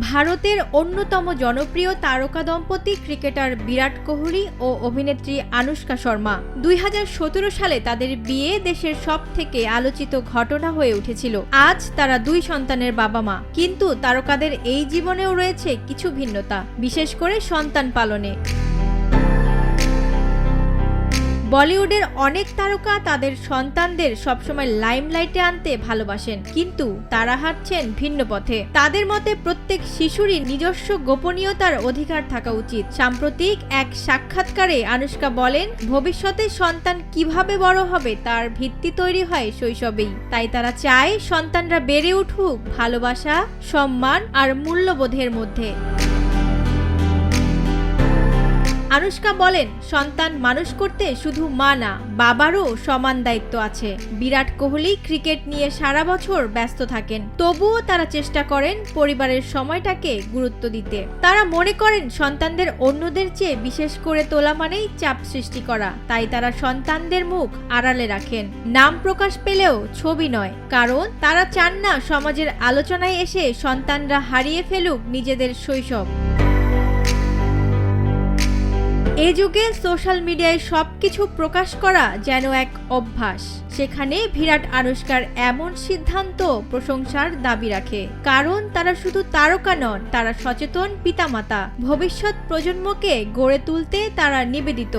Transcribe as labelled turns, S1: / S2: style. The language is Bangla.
S1: ভারতের অন্যতম জনপ্রিয় তারকা দম্পতি ক্রিকেটার বিরাট কোহলি ও অভিনেত্রী আনুষ্কা শর্মা। দুই হাজার সতেরো সালে তাদের বিয়ে দেশের সব থেকে আলোচিত ঘটনা হয়ে উঠেছিল। আজ তারা দুই সন্তানের বাবা মা কিন্তু তারকাদের এই জীবনেও রয়েছে কিছু ভিন্নতা, বিশেষ করে সন্তান পালনে। বলিউডের অনেক তারকা তাদের সন্তানদের সবসময় লাইমলাইটে আনতে ভালোবাসেন, কিন্তু তারা হাঁটছেন ভিন্ন পথে। তাদের মতে প্রত্যেক শিশুরই নিজস্ব গোপনীয়তার অধিকার থাকা উচিত। সাম্প্রতিক এক সাক্ষাৎকারে আনুষ্কা বলেন, ভবিষ্যতে সন্তান কীভাবে বড় হবে তার ভিত্তি তৈরি হয় শৈশবেই। তাই তারা চায় সন্তানরা বেড়ে উঠুক ভালোবাসা, সম্মান আর মূল্যবোধের মধ্যে। আনুষ্কা বলেন, সন্তান মানুষ করতে শুধু মা না, বাবারও সমান দায়িত্ব আছে। বিরাট কোহলি ক্রিকেট নিয়ে সারা বছর ব্যস্ত থাকেন। তবুও তারা চেষ্টা করেন পরিবারের সময়টাকে গুরুত্ব দিতে। তারা মনে করেন, সন্তানদের অন্যদের চেয়ে বিশেষ করে তোলা মানেই চাপ সৃষ্টি করা। তাই তারা সন্তানদের মুখ আড়ালে রাখেন। নাম প্রকাশ পেলেও ছবি নয়, কারণ তারা চান না সমাজের আলোচনায় এসে সন্তানরা হারিয়ে ফেলুক নিজেদের শৈশব। এ যুগে সোশ্যাল মিডিয়ায় সব কিছু প্রকাশ করা যেন এক অভ্যাস। সেখানে ভিরাট আনুষ্কার এমন সিদ্ধান্ত প্রশংসার দাবি রাখে। কারণ তারা শুধু তারকা নন, তারা সচেতন পিতামাতা। ভবিষ্যৎ প্রজন্মকে গড়ে তুলতে তারা নিবেদিত।